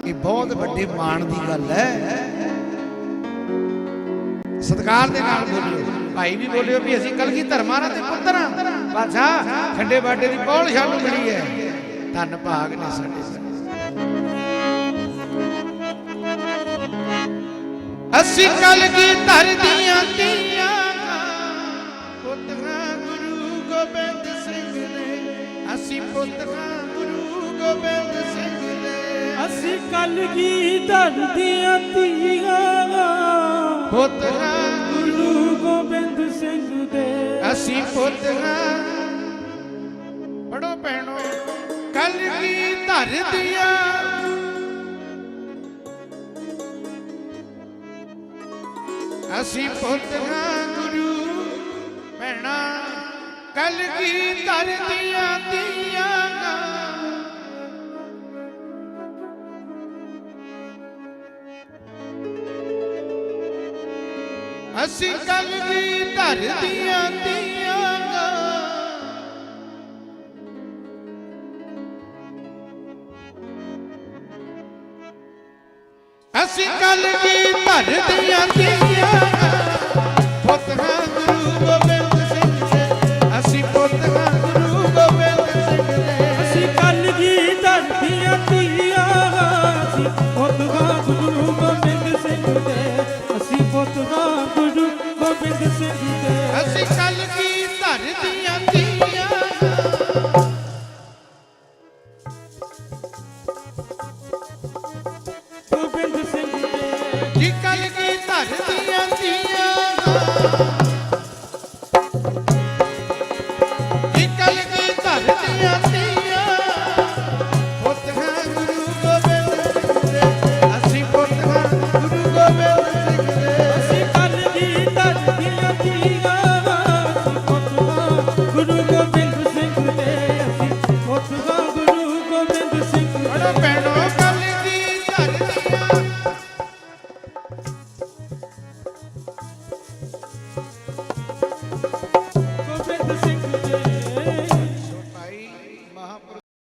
ਇਹ ਬਹੁਤ ਵੱਡੇ ਮਾਣ ਦੀ ਗੱਲ ਹੈ। ਸਤਿਕਾਰ ਦੇ ਨਾਲ ਬੋਲਿਓ। ਭਾਈ ਵੀ ਬੋਲਿਓ ਵੀ ਅਸੀਂ ਕਲਗੀ ਧਰਮਾਰਾ ਤੇ ਪੁੱਤਰ ਹਾਂ। ਖੰਡੇ ਬਾਟੇ ਦੀ ਪੌਲ ਸਾਨੂੰ ਮਿਲੀ ਹੈ। ਧੰਨ ਭਾਗ ਨੇ ਸਾਡੇ ਅਸੀਂ ਕਲਗੀ ਧਰਦੀਆਂ ਤੀਆਂ ਪੁੱਤਰਾਂ ਗੁਰੂ ਗੋਬਿੰਦ ਸਿੰਘ ਨੇ ਅਸੀਂ ਪੁੱਤਰਾਂ ਕਲਗੀ ਧਰਦੀਆਂ ਧੀਆਂ। ਪੁੱਤਰਾਂ ਗੁਰੂ ਗੋਬਿੰਦ ਸਿੰਘ ਦੇ। ਅਸੀਂ ਪੁੱਤਰਾਂ ਪੜੋ ਭੈਣੋ ਕਲਗੀ ਧਰਦੀਆਂ ਅਸੀਂ ਪੁੱਤਰਾਂ ਗੁਰੂ ਭੈਣਾ ਕਲਗੀ ਧਰਦੀਆਂ ਅਸੀਂ ਕਲਗੀ ਧਰਦੀਆਂ ਦੀਆਂ ਅਸੀਂ ਕਲਗੀ ਧਰਦੀਆਂ ਦੀਆਂ ਪੁੱਤਰਾਂ ਗੁਰੂ ਗੋਬਿੰਦ ਸਿੰਘ ਦੇ ਅਸੀਂ ਪੁੱਤਰਾਂ ਗੁਰੂ ਗੋਬਿੰਦ ਸਿੰਘ ਦੇ ਅਸੀਂ ਕਲਗੀ ਧਰਦੀਆਂ ਧੀਆਂ ਅਸੀਂ ਪੁੱਤਰਾ ਗੁਰੂ ਗੋਬਿੰਦ ਸਿੰਘ ਦੇ ਦੇ ਅਸੀਂ ਕਲਗੀ ਧਰਦੀਆਂ ਦੀਆਂ ਗੋਬਿੰਦ